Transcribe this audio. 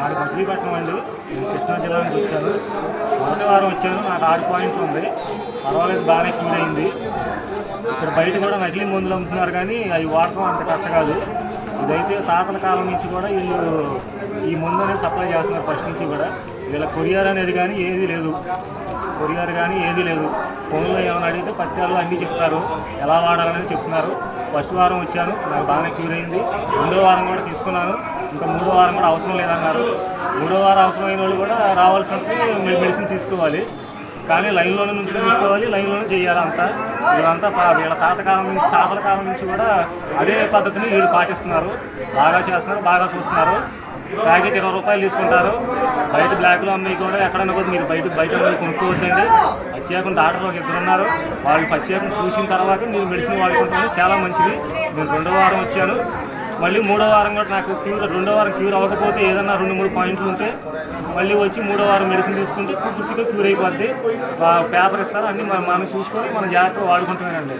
నాడు మచిలీపట్నం అండి. నేను కృష్ణా జిల్లా నుంచి వచ్చాను. మొదటి వారం వచ్చాను. నాకు ఆరు పాయింట్స్ ఉంది. పర్వాలేదు బాగానే క్యూర్ అయింది. ఇక్కడ బయట కూడా నకిలీ మందులు అమ్ముతున్నారు కానీ అవి వాడటం అంత కరెక్ట్ కాదు. ఇదైతే తాతల కాలం నుంచి కూడా వీళ్ళు ఈ మందు అనేది సప్లై చేస్తున్నారు ఫస్ట్ నుంచి కూడా. వీళ్ళ కొరియర్ అనేది కానీ ఏది లేదు. కొరియర్ కానీ ఏది లేదు. ఫోన్లో ఏమైనా అడిగితే పత్యాలు అన్నీ చెప్తారు. ఎలా వాడాలనేది చెప్తున్నారు. ఫస్ట్ వారం వచ్చాను. నాకు బాగానే క్యూర్ అయింది. రెండో వారం కూడా తీసుకున్నాను. ఇంకా మూడో వారం కూడా అవసరం లేదన్నారు. మూడో వారం అవసరమైన వాళ్ళు కూడా రావాల్సినట్టు మెడిసిన్ తీసుకోవాలి. కానీ లైన్లోనే నుంచి తీసుకోవాలి లైన్లోనే చేయాలి అంతా. వీళ్ళంతా వీళ్ళ తాతకాలం నుంచి తాతల కాలం నుంచి కూడా అదే పద్ధతిని వీళ్ళు పాటిస్తున్నారు. బాగా చేస్తున్నారు బాగా చూస్తున్నారు. ప్యాకెట్ ఇరవై రూపాయలు తీసుకుంటారు. బయట బ్లాక్లో అమ్మాయి కూడా ఎక్కడన్నా కూడా మీరు బయట బయట కొనుక్కోవద్దండి. ప్రత్యేకం డాక్టర్ ఒక ఇద్దరు ఉన్నారు. వాళ్ళు ప్రత్యేకం చూసిన తర్వాత మీరు మెడిసిన్ వాడుకుంటారు చాలా మంచిది. నేను రెండో వారం వచ్చాను. మళ్ళీ మూడో వారం కూడా నాకు క్యూర్ రెండో వారం క్యూర్ అవ్వకపోతే ఏదన్నా రెండు మూడు పాయింట్లు ఉంటే మళ్ళీ వచ్చి మూడో వారం మెడిసిన్ తీసుకుంటే పూర్తిగా క్యూర్ అయిపోద్ది. పేపర్ ఇస్తారు అన్నీ మనం మనం చూసుకొని మనం జాగ్రత్తగా వాడుకుంటున్నానండి